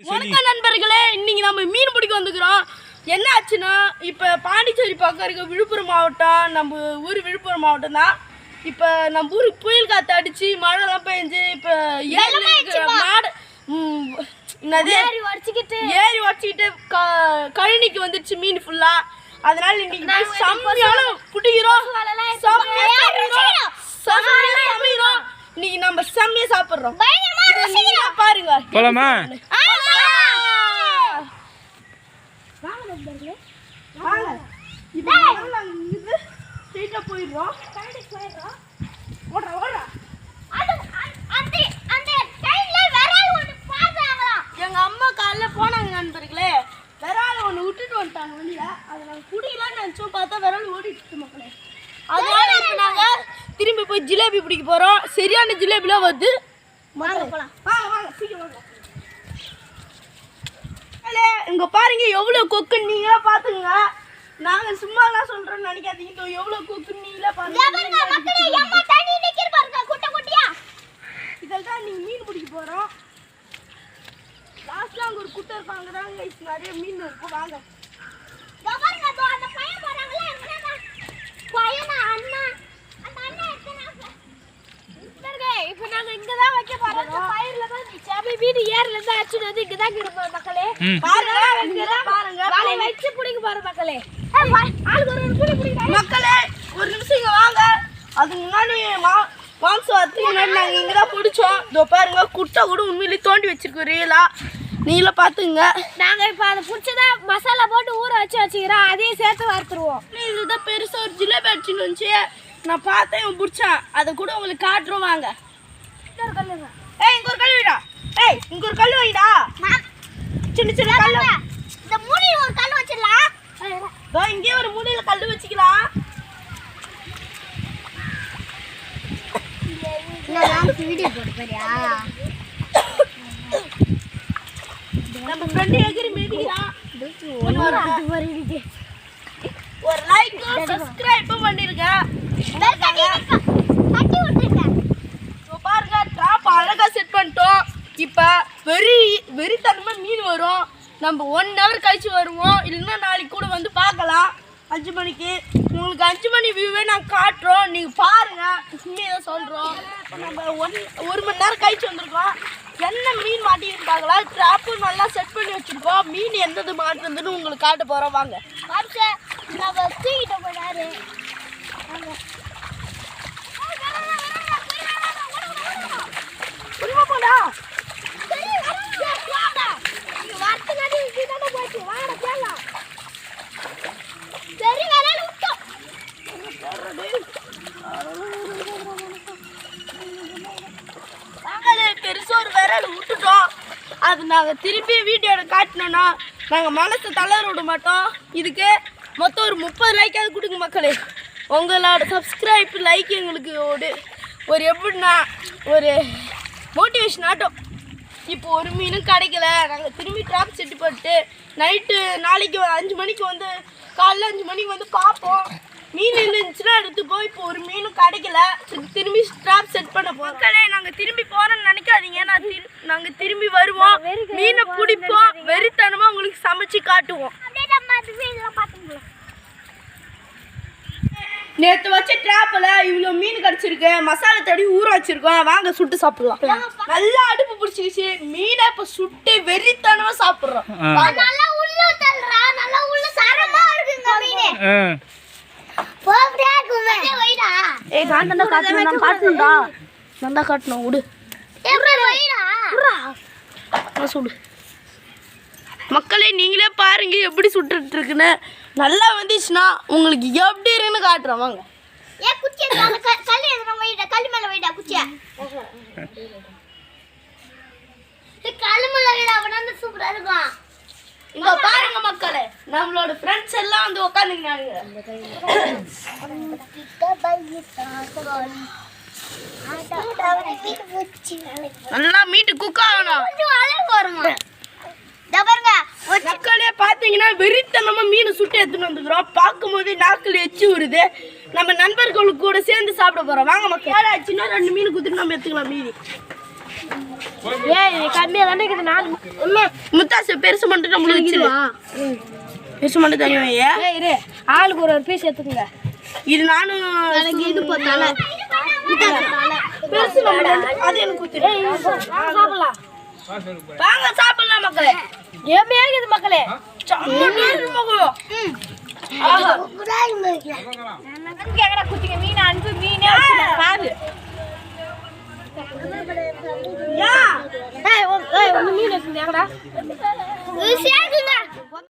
வணக்கம் நண்பர்களே இன்னைக்கு நம்ம மீன் பிடிக்க வந்துக்கிறோம். என்ன ஆச்சுன்னா இப்போ பாண்டிச்சேரி பக்கம் இருக்க விழுப்புரம் மாவட்டம் நம்ம ஊர் விழுப்புரம் மாவட்டம் தான். இப்போ நம்ம ஊருக்கு புயல் காற்று அடிச்சு மழைலாம் பெஞ்சு இப்போ மாடு ம், என்னது? ஏறி உடச்சிக்கிட்டு. ஏரி உடச்சிக்கிட்டு க கழனிக்கு வந்துடுச்சு மீன் ஃபுல்லாக அதனால இன்னைக்கு செம்மையான பிடிக்கிறோம் செம்மையா சமைக்கிறோம். இன்னைக்கு நம்ம செம்மையா சாப்பிட்றோம். பாருங்க. போலாமா? ஆ போயிடுறோம். ஓடுறா, ஓடுறா. எங்க அம்மா காலைல போனாங்க நண்பர்களே. விரால ஒன்று விட்டுட்டு வந்துட்டாங்க வெளியில. அதை நாங்கள் குடிக்கலாம்னு நினச்சோம். பார்த்தா விரால் ஓடிட்டு மக்களே. அதனால இப்போ நாங்கள் திரும்பி போய் ஜிலேபி பிடிக்க போகிறோம் சரியான ஜிலேபிலாம் வருது. வாங்க போலாம். வாங்க வாங்க சீக்கிரம் வாங்க. மக்களே, இங்க பாருங்க எவ்வளவு கொக்கு நீங்களே பாத்துங்க நாங்க சும்மாலாம் சொல்றோம்னு நினைக்காதீங்க. இதோ எவ்வளவு கொக்கு நீங்களே பாருங்க. இதில் தான் நீங்க மீன் பிடிக்க போறோம். லாஸ்ட்ல அங்க ஒரு குட்டை இருப்பாங்க நிறைய மீன் இருக்கும். வாங்க இப்ப நாங்க இங்கதான் வைக்க போறோம் இந்த பயிர்ல தான் வீடு ஏர்ல இருந்து அடிச்சுட்டு வந்து இங்கதான் இருப்போம் மக்களே. பாருங்க இங்க பாருங்க வாழை வச்சு பிடிக்க போறோம் மக்களே. ஆளுக்கு ஒரு ஒரு புடி பிடிக்க மக்களே ஒரு நிமிஷம் இங்க வாங்க. அதுக்கு முன்னாடி மாம்சம் வரத்துக்கு முன்னாடி நாங்கள் இங்கே தான் பிடிச்சோம். இதோ பாருங்க குட்டை கூட உண்மையிலேயே தோண்டி வச்சிருக்கோம் ரீலா நீங்களே பார்த்துங்க. நாங்க இப்ப அதை புடிச்சதா மசாலா போட்டு ஊற வச்சு வச்சுக்கிறோம். அதையும் சேர்த்து வறுத்துருவோம். இதுதான் பெருசாக ஒரு ஜிலேபி அடிச்சுன்னு வந்துச்சு. நான் பார்த்தேன் பிடிச்சான். அதை கூட உங்களுக்கு காட்டுறோம் வாங்க. இன்னொரு கல்லுங்க ஏய் இங்க ஒரு கல் வைடா. ஏய் இங்க ஒரு கல் வைடா. சின்ன சின்ன கல் இந்த மூணு ஒரு கல் வச்சிடலாம் இதோ இங்கே ஒரு மூலையில கல் வச்சுக்கலாம். வீடியோ போட்டு போறியா நம்ம ஃப்ரெண்டு எகிரி வருது ஒரு லைக்கும் சப்ஸ்கிரைப்பும் பண்ணிருங்க. கட்டி விட்டுருங்க இப்போ பாருங்க ட்ராப் அழகா செட் பண்ணிட்டோம் இப்போ வெறி வெறித்தனமாக மீன் வரும். நம்ம ஒன் ஹவர் கழிச்சு வருவோம். இல்லைன்னா நாளைக்கு கூட வந்து பார்க்கலாம். அஞ்சு மணிக்கு. உங்களுக்கு அஞ்சு மணி வியூவே நாங்கள் காட்டுறோம். நீங்கள் பாருங்கள் உண்மையை சொல்கிறோம் நம்ம ஒன் ஒரு மணி நேரம் கழிச்சு வந்திருக்கோம். என்ன மீன் மாட்டின்னு பார்க்கலாம் ட்ராப்பு நல்லா செட் பண்ணி வச்சுருக்கோம். மீன் எந்தது மாட்டுறதுன்னு உங்களுக்கு காட்ட போகிறோம் வாங்க. மாம்ச நம்ம தூக்கிட்டு போனாரு புரியுமா போடா சரி வரல விட்டோம் நாங்களே பெருசாக ஒரு விரல் விட்டுட்டோம். அது நாங்கள் திருப்பி வீடியோவில் காட்டினோன்னா நாங்கள் மனசை தளர விட மாட்டோம். இதுக்கு மொத்தம் ஒரு முப்பது லைக்காவது கொடுங்க மக்களே. உங்களோட சப்ஸ்கிரைப் லைக் எங்களுக்கு ஒரு ஒரு எப்படின்னா ஒரு மோட்டிவேஷன் ஆட்டம். இப்போ ஒரு மீனும் கிடைக்கல. நாங்கள் திரும்பி ட்ராப் செட்டு போட்டு நைட்டு நாளைக்கு அஞ்சு மணிக்கு வந்து காலைல அஞ்சு மணிக்கு வந்து பார்ப்போம். மீன் இருந்துச்சுன்னா எடுத்துப்போம் இப்போ ஒரு மீனும் கிடைக்கல. திரு- திரும்பி ட்ராப் செட் பண்ண மக்களே நாங்கள் திரும்பி போகிறோம்னு நினைக்காதீங்க. நான் திரு நாங்கள் திரும்பி வருவோம். மீனை பிடிப்போம். வெறித்தனமாக உங்களுக்கு சமைச்சு காட்டுவோம். நேற்று வச்ச ட்ராப்பில் இவ்வளோ மீன் கிடச்சிருக்கு. மசாலா தடி ஊற வச்சிருக்கோம். வாங்க சுட்டு சாப்பிடலாம். நல்லா அடுப்பு பிடிச்சிக்கிச்சு. மீனை இப்போ சுட்டு வெறித்தனமாக சாப்பிட்றோம். நல்லா உள்ள தள்ளுறா. நல்லா உள்ள தரமா இருக்குங்க மீன். ஏய் நான் தான் காட்டணும் நான் காட்டணும்டா நான் தான் காட்டணும் விடு. எப்படி வைடா. நான் சுடு. மக்களே நீங்களே பாருங்க எப்படி சுட்டுட்டு இருக்குன்னு நல்லா வந்துச்சுன்னா உங்களுக்கு எப்படி இருக்குன்னு காட்டுறோம் வாங்க. ஏ குச்சி அந்த கல் எதுனா வைடா கல் மேல வைடா குச்சியா. கல் மேல வைடா அப்பதான் சூப்பரா இருக்கும். இங்க பாருங்க மக்களே நம்மளோட ஃப்ரெண்ட்ஸ் எல்லாம் வந்து உட்காந்துக்கிறாங்க நல்லா மீட்டு குக் ஆகணும். மக்களே பார்த்தீங்கன்னா வெறித்தனமா மீன் சுட்டு எடுத்துன்னு வந்துக்கிறோம். பார்க்கும்போது நாக்கில் எச்சி வருது நம்ம நண்பர்களுக்கு கூட சேர்ந்து சாப்பிட போறோம். வாங்க மக்கள். ஏழாச்சுன்னா ரெண்டு மீன் குத்துட்டு நம்ம எடுத்துக்கலாம் மீதி. ஏய் கம்மியா தானே இருக்குது. நான் அம்மா, முத்தாசு பெருசு மட்டும் நம்மளுக்கு. பெருசு மட்டும் தனி வை ஏய் இரு. ஆளுக்கு ஒரு ஒரு பீஸ் எடுத்துக்கங்க. இது நானும் எனக்கு இது போத்தால பெருசு நம்மளுக்கு அது எனக்கு குத்துரு. சாப்பிடலாம். வாங்க சாப்பிடலாம் மக்களே. இருக்குது மக்களே. செம்ம டேஸ்ட் மக்களே. ஆஹா. Hey, hey, we moeten nu? We zijn